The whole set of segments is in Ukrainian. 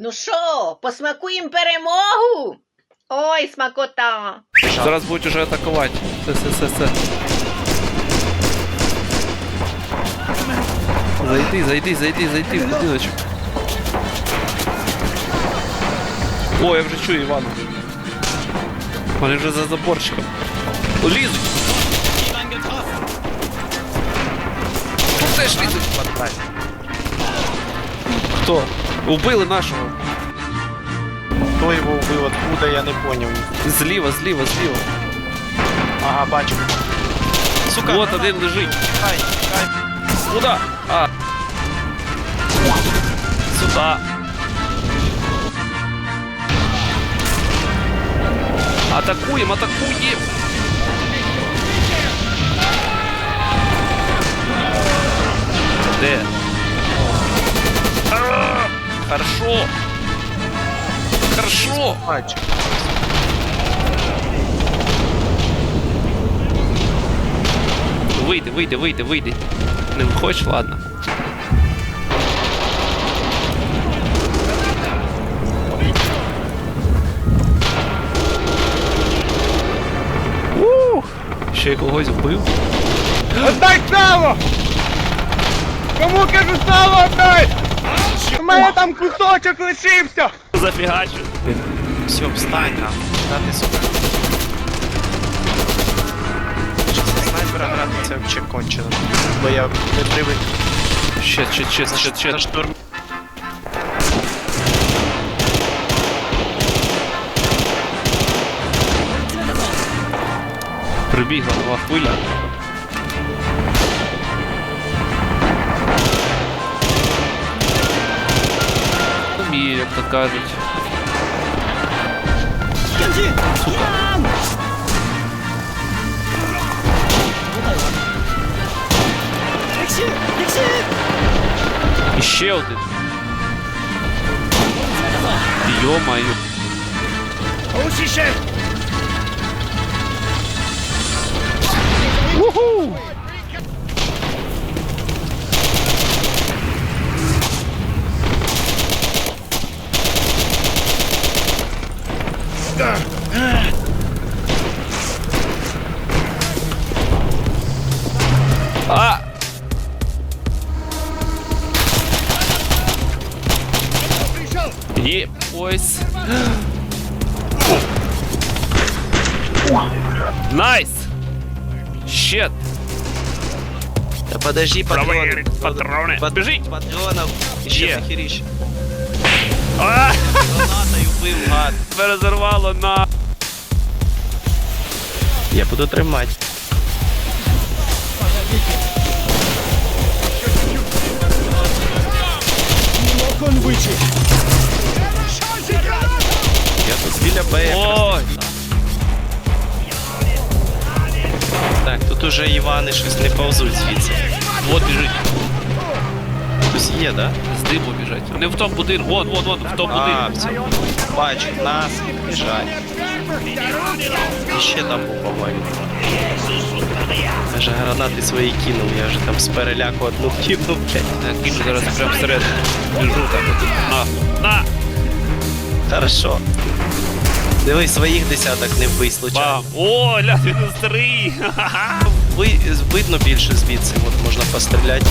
Ну що, посмакуємо перемогу? Ой, смакота! Зараз будуть уже атакувати. Все, все, все, все. Зайди, зайди, зайди, зайди в будиночок. О, я вже чую Івана. Вони вже за заборчиком. Лізуть! Теж лізуть. Хто? Убили нашого. Хто його вбив, откуда, я не поняв. Зліва, зліва, зліва. Ага, бачу. Сука, Вот один лежить. Чекай, чекай. Куда? А. Сюда. Атакуем, атакуем. Хорошо. Хорошо. Бачу. Вийди, вийди, вийди, вийди. Не хочеш, ладно. Ух, й когось вбив. Отдай сало! Кому кажу сало отдай! Мене там кусочок лишився! Зафігачу. Все, встань нам. Да ти сука. Що за снайпера грати, це взагалі кончено. Бо я не привик Щет, щет, щет, щет, за щет. штурм. Прибігла нова хвиля. Вмію, як то кажуть. І ще один. Йо-моє. А! Є, ось. Найс! Щет! Та подожди, патрони. Проверить патрони. Пат- Біжить! Патронов. І ще Є. захеріш. А! Гранатою вбив, гад. Перезорвало на. Я буду тримати. Я тут біля Б. Ой! Так, тут уже Івани щось не повзуть звідси. Вот біжить. Хтось є, да? З диму біжать. Вони в тому будинку. Вон, вон, вон, в тому А, будинку. все. Бачу, нас біжать. І ще там був, по-моєму. Я же гранати свої кинув, я вже там з переляку одну кинув, блядь. Я кину зараз прямо всередину. Біжу так от. На! На! Хорошо. Дивись, своїх десяток не вбий случайно. Бам! О, ля, мінус три! Ха-ха! Ви, видно більше звідси, от можна постріляти.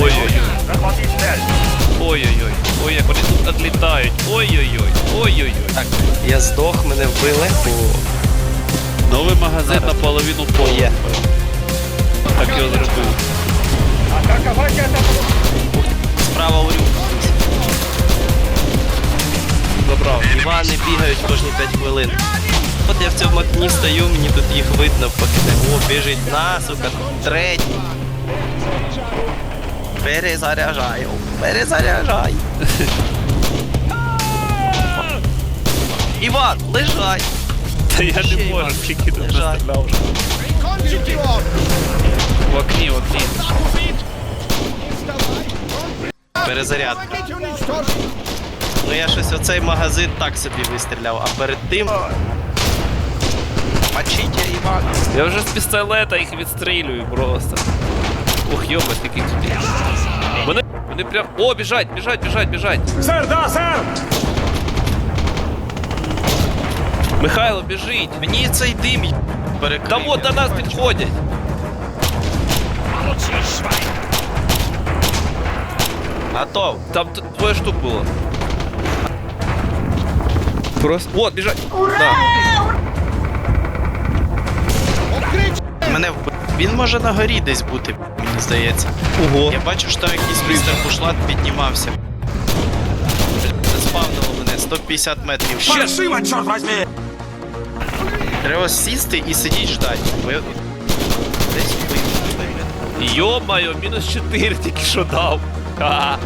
Ой-ой-ой. Ой-ой-ой. Ой, як вони тут отлітають. Ой-ой-ой. Ой-ой-ой. Так, я здох, мене вбили. Новий магазин наполовину полу. Є. Так його зробив. Справа урю. Забрав. Івани бігають кожні 5 хвилин. От я в цьому окні стою, мені тут їх видно, поки о, біжить на, сука, третій. Перезаряджаю, перезаряджай. Іван, лежай. Та я Ще не Іван. можу, тільки тут Лежать. настріляв вже. В окні, в окні. Перезарядка. Ну я щось оцей магазин так собі вистріляв, а перед тим. Мочите, Іван. Я вже з пістолета їх відстрілюю просто. Ух, йоба, скільки тут. Вони Вони прям. О, біжать, біжать, біжать, біжать. Сер, да, сер! Михайло, біжить. Мені цей дим й- перекрив. Та от я до не нас бачу. підходять. Готов. Там т- двоє штук було. Просто. От, біжать. Да. Мене вб... Він може на горі десь бути, мені здається. Ого. Я бачу, що там якийсь містер Бушлат піднімався. Заспавнило мене 150 метрів. Ще Паршиво, чорт возьми! треба сісти і сидіть ждати. Бо я... Десь вийду. Йо-моє, мінус 4 тільки що дав. Ха.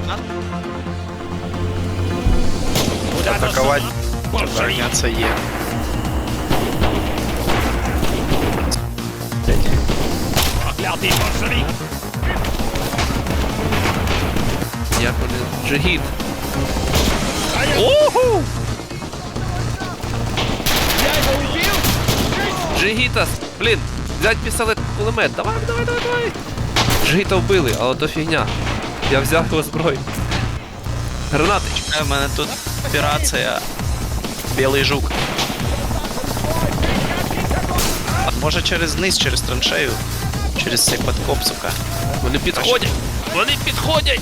Атакувати. Броня це є. Проклятий большевик! Як вони. Джигіт. Оху! Джигіта, блін, взять пістолет кулемет. Давай, давай, давай, давай. Джигіта вбили, але то фігня. Я взяв його зброю. Гранатич. У мене тут операція. Білий жук. А може через низ, через траншею? Через цей подкоп, сука. Вони підходять. Вони підходять.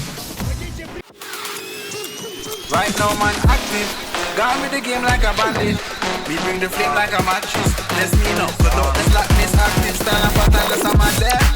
Right now, man, active. Gone with the game like a bandit. We bring the flame like a mattress. Let's mean up. But don't this like miss active. Stand up and tell us I'm there.